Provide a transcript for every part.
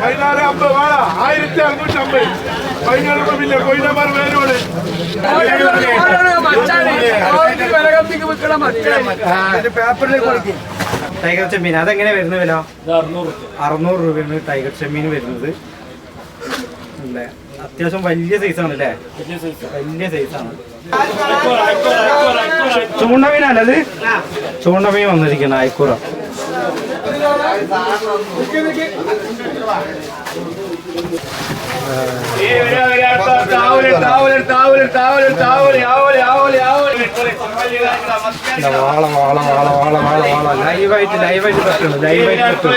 പതിനാല് അമ്പത് വാഴ ആയിരത്തി അറുന്നൂറ്റി അമ്പത്. പതിനാല് രൂപ കൊയിനമാർ വേരോട് ടൈഗർ ചെമ്മീൻ. അതെങ്ങനെ വരുന്ന വില? അറുന്നൂറ് രൂപയാണ് ടൈഗർ ചെമ്മീൻ വരുന്നത്. അത്യാവശ്യം വലിയ സൈസാണ് അല്ലേ? വലിയ സൈസാണ് ചൂണ്ടമീനല്ലത് ചൂണ്ടമീൻ വന്നിരിക്കണം അയക്കൂറ ഇല്ല, വാള വാള വാള വാള വാള വാള ലൈവായിട്ട് ലൈവായിട്ട് ലൈവായിട്ട്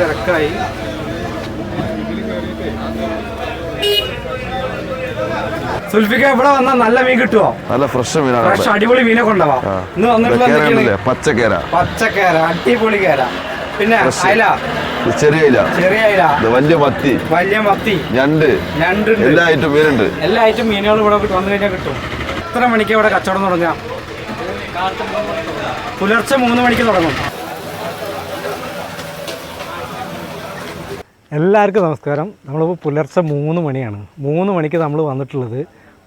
തിരക്കായി. സുൽഫിക്ക ഇവിടെ വന്നാൽ നല്ല മീൻ കിട്ടുമോ നല്ല ഫ്രഷ് മീനാണ് ഫ്രഷ് അടിപൊളി മീനെ കൊണ്ടുപോവാ ആ. ഇന്ന് വന്നിട്ടുള്ള പച്ചക്കേര. പച്ചക്കേര അടിപൊളി കേര. പിന്നെ അയല. ചെറിയ ഇല ചെറിയ അയല. വലിയ മത്തി. വലിയ മത്തി. ഞണ്ട്. ഞണ്ട് എല്ലാ ഐറ്റം മീനുണ്ട്. എല്ലാ ഐറ്റം മീനുകളും ഇവിടെ വന്നു കഴിഞ്ഞാൽ കിട്ടും. എത്ര മണിക്ക് ഇവിടെ കച്ചവടം തുടങ്ങാം പുലർച്ചെ മൂന്ന് മണിക്ക് തുടങ്ങും. എല്ലാവർക്കും നമസ്കാരം. നമ്മളിപ്പോൾ പുലർച്ചെ മൂന്ന് മണിയാണ്. മൂന്ന് മണിക്ക് നമ്മൾ വന്നിട്ടുള്ളത്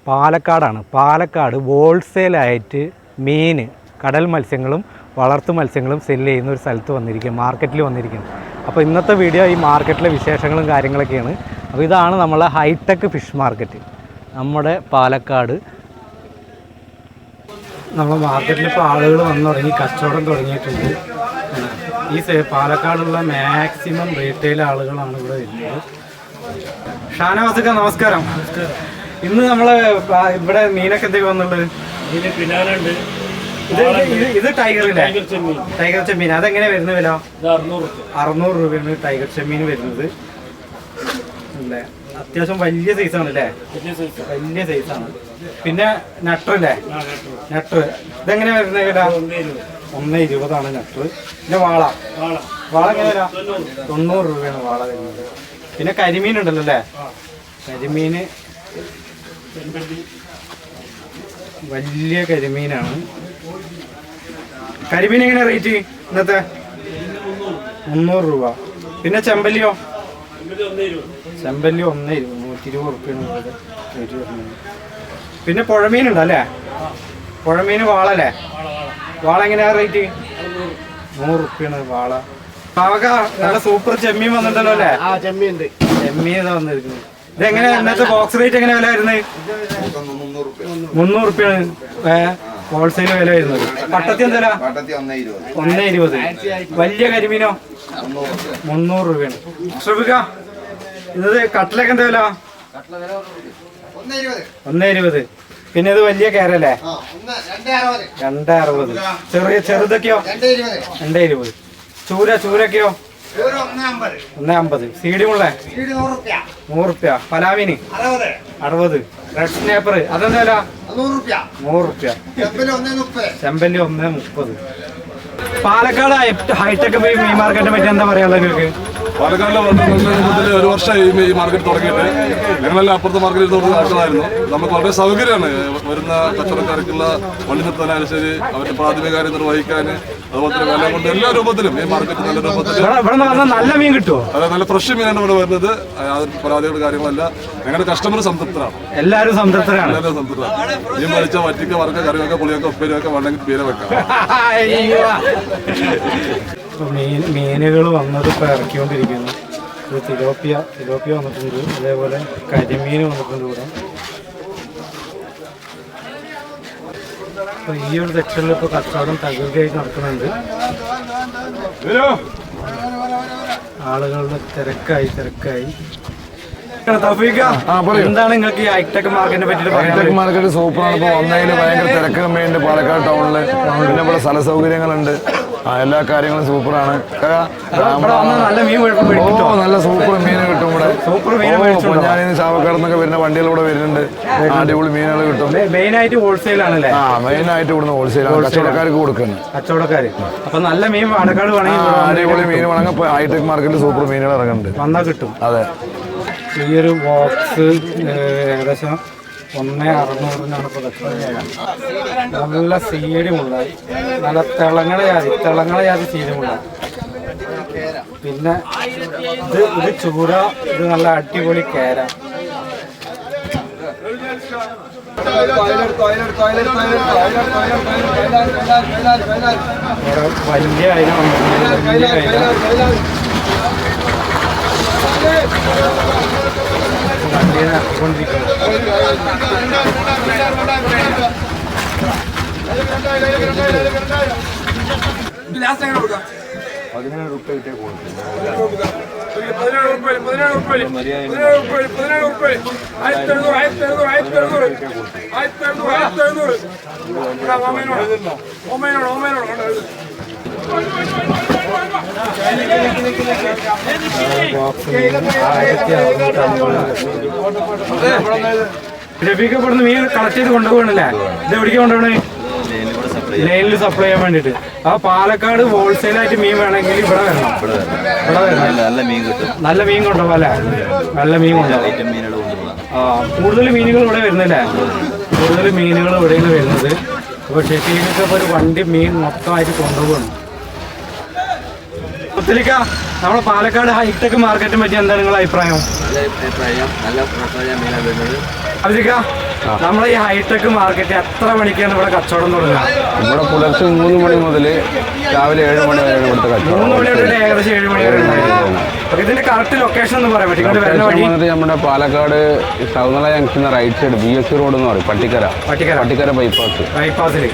പാലക്കാടാണ്. പാലക്കാട് ഹോൾസെയിലായിട്ട് മീൻ കടൽ മത്സ്യങ്ങളും വളർത്തു മത്സ്യങ്ങളും സെല്ല് ചെയ്യുന്ന ഒരു സ്ഥലത്ത് വന്നിരിക്കുക മാർക്കറ്റിൽ വന്നിരിക്കുന്നത് അപ്പോൾ ഇന്നത്തെ വീഡിയോ ഈ മാർക്കറ്റിലെ വിശേഷങ്ങളും കാര്യങ്ങളൊക്കെയാണ്. അപ്പോൾ ഇതാണ് നമ്മളെ ഹൈടെക് ഫിഷ് മാർക്കറ്റ് നമ്മുടെ പാലക്കാട്. നമ്മുടെ മാർക്കറ്റിൽ ഇപ്പോൾ ആളുകൾ വന്നു തുടങ്ങി കച്ചവടം തുടങ്ങിയിട്ടുണ്ട്. ഈ പാലക്കാടുള്ള മാക്സിമം റീറ്റെയിൽ ആളുകളാണ് ഇവിടെ വരുന്നത്. ഷാനവാസുക്ക നമസ്കാരം. ഇന്ന് നമ്മൾ ഇവിടെ മീനൊക്കെ എന്തൊക്കെ വന്നുള്ളത് ഇത് ടൈഗറില്ലേ ടൈഗർ ചെമ്മീൻ. അതെങ്ങനെ വരുന്ന വില? അറുന്നൂറ് രൂപയാണ് ടൈഗർ ചെമ്മീൻ വരുന്നത്. അല്ലേ? അത്യാവശ്യം വലിയ സൈസാണ് അല്ലേ? വലിയ സൈസാണ് പിന്നെ നട്ടറല്ലേ? നട്ടർ ഇതെങ്ങനെ വരുന്ന വില? ഒന്ന് ഇരുപതാണ് നട്ടർ പിന്നെ വാള. വാള. വാള വില തൊണ്ണൂറ് രൂപയാണ് വാള വരുന്നത്. പിന്നെ കരിമീൻ ഉണ്ടല്ലോ അല്ലേ? കരിമീന് വലിയ കരിമീനാണ്. കരിമീൻ എങ്ങനെ റേറ്റ് ഇന്നത്തെ? മുന്നൂറ് രൂപ. പിന്നെ ചെമ്പല്ലിയോ? ചെമ്പല്ലി ഒന്നേ ഇരുപത് നൂറ്റി ഇരുപത് റുപ്യാണ് റേറ്റ് വരുന്നത്. പിന്നെ പുഴമീനുണ്ടല്ലേ? പുഴമീന് പുഴമീൻ വാളല്ലേ വാള എങ്ങനെയാ റേറ്റ് നൂറ് റുപ്യാണ് വാള. പാവക്ക നല്ല സൂപ്പർ ചെമ്മീൻ വന്നിട്ടുണ്ടല്ലോ അല്ലേ? ചെമ്മീൻ വന്നിരിക്കുന്നു. ഇതെങ്ങനെ ഇന്നത്തെ ബോക്സ് റേറ്റ് എങ്ങനെ വില വരുന്നത്? മുന്നൂറ് റുപ്യാണ്. ഹോൾസെയിൽ വില വരുന്നത്. പട്ടത്തി എന്താ ഒന്നേ ഇരുപത്. വലിയ കരിമീനോ? മുന്നൂറ് രൂപയാണ് ശ്രമിക്ക. ഇത് കട്ടിലൊക്കെ എന്താ വില ഒന്നേ ഇരുപത്. പിന്നെ ഇത് വലിയ കേരല്ലേ രണ്ടേ അറുപത്. ചെറിയ ചെറുതൊക്കെയോ? രണ്ടേ ഇരുപത്. ചൂര ചൂരൊക്കെയോ? ഒന്നേ അമ്പത്. സീഡിമുള്ള നൂറുപ്യ. പലാമിന്? അറുപത്. റെഡ് സ്നേപ്പർ അതെന്താ വില? നൂറുപ്യ. ചെമ്പല്ലി ഒന്നേ മുപ്പത്. പാലക്കാട് ഹൈടെക് മീൻ മാർക്കറ്റിനെ പറ്റി എന്താ പറയാനുള്ളത് നിങ്ങൾക്ക്? പാലക്കാടിലെ മുതൽ ഒരു വർഷമായി ഈ- ഈ മാർക്കറ്റ് തുടങ്ങിയിട്ട്. ഞങ്ങളെല്ലാം അപ്പുറത്തെ മാർക്കറ്റിൽ തുടങ്ങുന്ന ആൾക്കാരായിരുന്നു നമുക്ക് വളരെ സൗകര്യമാണ് വരുന്ന കച്ചവടക്കാർക്കുള്ള വണ്ടി നിർത്താനായാലും ശരി അവരുടെ പ്രാഥമിക കാര്യം നിർവഹിക്കാൻ അതുപോലെ തന്നെ വില കൊണ്ട് എല്ലാ രൂപത്തിലും ഈ മാർക്കറ്റ് നല്ല രൂപത്തിൽ നല്ല മീൻ കിട്ടുമോ അതെ നല്ല ഫ്രഷ് മീനാണ് ഇവിടെ വരുന്നത്. അതിന് പരാതികളുടെ കാര്യങ്ങളല്ല. ഞങ്ങളുടെ കസ്റ്റമർ സംതൃപ്തരാണ്. എല്ലാവരും സംതൃപ്തരാണ്. എല്ലാവരും സംതൃപ്തരാണ്. മീൻ വലിച്ച വറ്റിക്ക വറുക്ക കറി വെക്ക പുളിയൊക്കെ ഉപ്പേരി വെക്ക വേണമെങ്കിൽ പേര് വെക്കാം. മീൻ മീനുകൾ വന്നത് ഇപ്പോൾ ഇറക്കിക്കൊണ്ടിരിക്കുന്നു. ഇത് തിലോപ്പിയ തിലോപ്പിയ വന്നിട്ടുണ്ട്. അതേപോലെ കരിമീൻ വന്നിട്ടുണ്ട് ഇവിടെ. അപ്പോൾ ഈ ഒരു സെക്ഷനിൽ ഇപ്പോൾ കച്ചവടം തകൃതിയായിട്ട് നടക്കുന്നുണ്ട്. ആളുകളുടെ തിരക്കായി തിരക്കായി. എന്താണ് നിങ്ങൾക്ക് ഈ ഹൈടെക് മാർക്കറ്റിനെ പറ്റിയിട്ട് ഹൈടെക് പറയാനുള്ളത്? മാർക്കറ്റ് സൂപ്പറാണ്. ഇപ്പോൾ വന്നതിൽ ഭയങ്കര തിരക്കമ്മയുണ്ട് പാലക്കാട് ടൗണിൽ പിന്നെ ഇവിടെ സ്ഥല സൗകര്യങ്ങളുണ്ട് എല്ലാ കാര്യങ്ങളും സൂപ്പറാണ്. നല്ല സൂപ്പർ മീൻ കിട്ടും ഇവിടെ? പൊന്നാനിന്ന് ചാവക്കാട് നിന്നൊക്കെ വരുന്ന വണ്ടികൾ ഇവിടെ വരുന്നുണ്ട്. അടിപൊളി മീനുകൾ കിട്ടും. മെയിൻ ആയിട്ട് ഹോൾസെയിൽ ആണല്ലേ ആ മെയിൻ ആയിട്ട് ഇവിടുന്ന് ഹോൾസെയിൽ കച്ചവടക്കാർക്ക് കൊടുക്കുന്നത് കച്ചവടക്കാർ അപ്പൊ നല്ല മീൻ അടിപൊളി മീൻ വേണമെങ്കിൽ ഹൈടെക് മാർക്കറ്റിൽ സൂപ്പർ മീനുകൾ ഇറങ്ങുന്നുണ്ട്. വന്നാൽ കിട്ടും. അതെ. ഈ ഒരു ബോക്സ് ഏകദേശം ഒന്ന് അറുന്നൂറിനാണ് ഇപ്പോൾ കച്ചവടം നല്ല സീഡിമുള്ള നല്ല തിളങ്ങണ ജാതി തിളങ്ങണ ജാതി സീഡിമുള്ള പിന്നെ ഇത് ഇത് ചൂര ഇത് നല്ല അടിപൊളി കേര. വലിയ അയില. വലിയ അയില വണ്ടിയെ ഇറക്കിക്കൊണ്ടിരിക്കുന്നു പതിനേഴ് ഉറുപ്പിക പതിനേഴ് ഉറുപ്പിക പതിനേഴ് ഉറുപ്പിക പതിനേഴ് ലഭിക്കപ്പെടുന്ന മീൻ കളക്ട് ചെയ്ത് കൊണ്ടുപോകണല്ലേ? ഇത് എവിടേക്ക് കൊണ്ടുപോകണേ? ലൈനിൽ സപ്ലൈ ചെയ്യാൻ വേണ്ടിട്ട് ആ പാലക്കാട് ഹോൾസെയിൽ ആയിട്ട് മീൻ വേണമെങ്കിൽ ഇവിടെ വരണം. ഇവിടെ വരണം. നല്ല മീൻ കിട്ടും. നല്ല മീൻ കൊണ്ടുപോകാം അല്ലേ? നല്ല മീൻ കൊണ്ടുപോകാം. ആ കൂടുതൽ മീനുകൾ ഇവിടെ വരുന്നില്ലേ? കൂടുതൽ മീനുകൾ ഇവിടെയാണ് വരുന്നത്. അപ്പോൾ ഷെഫീനൊക്കെ ഒരു വണ്ടി മീൻ മൊത്തമായിട്ട് കൊണ്ടുപോകണം ഒത്തിരിക്ക. നമ്മുടെ പാലക്കാട് ഹൈടെക് മാർക്കറ്റിനെ പറ്റി എന്താണ് നിങ്ങളുടെ അഭിപ്രായം? നല്ല അഭിപ്രായം നല്ല വരുന്നത്. അതിരിക്ക നമ്മളെ ഈ ഹൈടെക് മാർക്കറ്റ് എത്ര മണിക്കാണ് ഇവിടെ കച്ചവടം തുടങ്ങുക? ഇവിടെ പുലർച്ചെ മൂന്ന് മണി മുതൽ രാവിലെ ഏഴ് മണി വരെ ഇവിടുത്തെ മൂന്ന് മണി തൊട്ട് ഏകദേശം ഏഴ് മണി വരെ ഇതിന്റെ കറക്റ്റ് ലൊക്കേഷൻ എന്ന് പറയാൻ പറ്റും. ഇങ്ങോട്ട് വരുന്ന വഴി വന്നിട്ട് നമ്മുടെ Palakkad Soundarya junction right side B S C road എന്ന് പറയും പട്ടിക്കര. പട്ടിക്കര. പട്ടിക്കര ബൈപ്പാസ് ബൈപ്പാസിൽ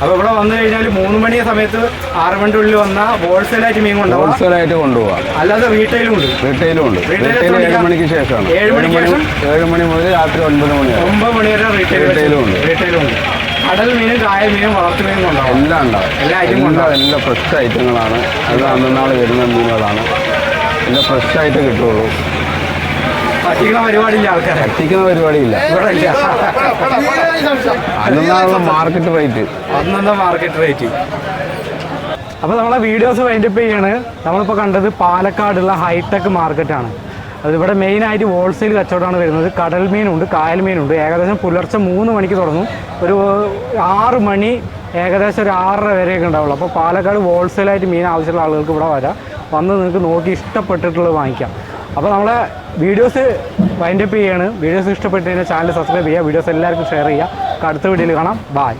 അപ്പൊ ഇവിടെ വന്നു കഴിഞ്ഞാൽ മൂന്ന് മണി സമയത്ത് ആറ് മണിന്റെ ഉള്ളിൽ വന്ന ഹോൾസെയിൽ ആയിട്ട് മീൻ കൊണ്ടുപോകാം ഹോൾസെയിൽ ആയിട്ട് കൊണ്ടുപോകാം അല്ലാതെ റീറ്റെയിലും ഉണ്ട്. റീറ്റെയിലും ഉണ്ട്. റീറ്റെയിൽ ഏഴ് മണിക്ക്? ശേഷമാണ്. ഏഴ് മണി ശേഷം? ഏഴ് മണി മുതൽ രാത്രി ഒൻപത് മണി ഒമ്പത് മണി വരെ റീറ്റെയിൽ Retail ഉണ്ട്. റീറ്റെയിലും ഉണ്ട്. കടൽ മീനും കായൽ മീനും വളർത്തു മീനും എല്ലാം ഉണ്ടാവും. എല്ലാ ഫ്രഷ് ഐറ്റങ്ങളാണ് അത് അന്നാൾ വരുന്ന മീനുകളാണ്. എല്ലാം ഫ്രഷ് ആയിട്ട് കിട്ടുള്ളൂ. പറ്റിക്കുന്ന പരിപാടിയില്ല ആൾക്കാർ പറ്റിക്കുന്ന പരിപാടിയില്ല. ഇവിടെ ഇല്ല അന്നാളുള്ള മാർക്കറ്റ് റേറ്റ് മാർക്കറ്റ് റേറ്റ് അപ്പോൾ നമ്മളെ വീഡിയോസ് വൈൻഡപ്പ് ചെയ്യാണ്. നമ്മളിപ്പോൾ കണ്ടത് പാലക്കാടുള്ള ഹൈടെക് മാർക്കറ്റാണ് അതിവിടെ മെയിനായിട്ട് ഹോൾസെയിൽ കച്ചവടമാണ് വരുന്നത്. കടൽ മീനുണ്ട് കായൽ മീനുണ്ട്. ഏകദേശം പുലർച്ചെ മൂന്ന് മണിക്ക് തുടങ്ങും. ഒരു ആറ് മണി ഏകദേശം ഒരു ആറര വരെയൊക്കെ ഉണ്ടാവുള്ളൂ. അപ്പോൾ പാലക്കാട് ഹോൾസെയിലായിട്ട് മീൻ ആവശ്യമുള്ള ആളുകൾക്ക് ഇവിടെ വരാം. വന്ന് നിങ്ങൾക്ക് നോക്കി ഇഷ്ടപ്പെട്ടിട്ടുള്ളത് വാങ്ങിക്കാം. അപ്പോൾ നമ്മളെ വീഡിയോസ് വൈൻഡപ്പ് ചെയ്യാണ്. വീഡിയോസ് ഇഷ്ടപ്പെട്ട് കഴിഞ്ഞാൽ ചാനൽ സബ്സ്ക്രൈബ് ചെയ്യുക. വീഡിയോസ് എല്ലാവർക്കും ഷെയർ ചെയ്യുക. അടുത്ത വീഡിയോയിൽ കാണാം. ബായ്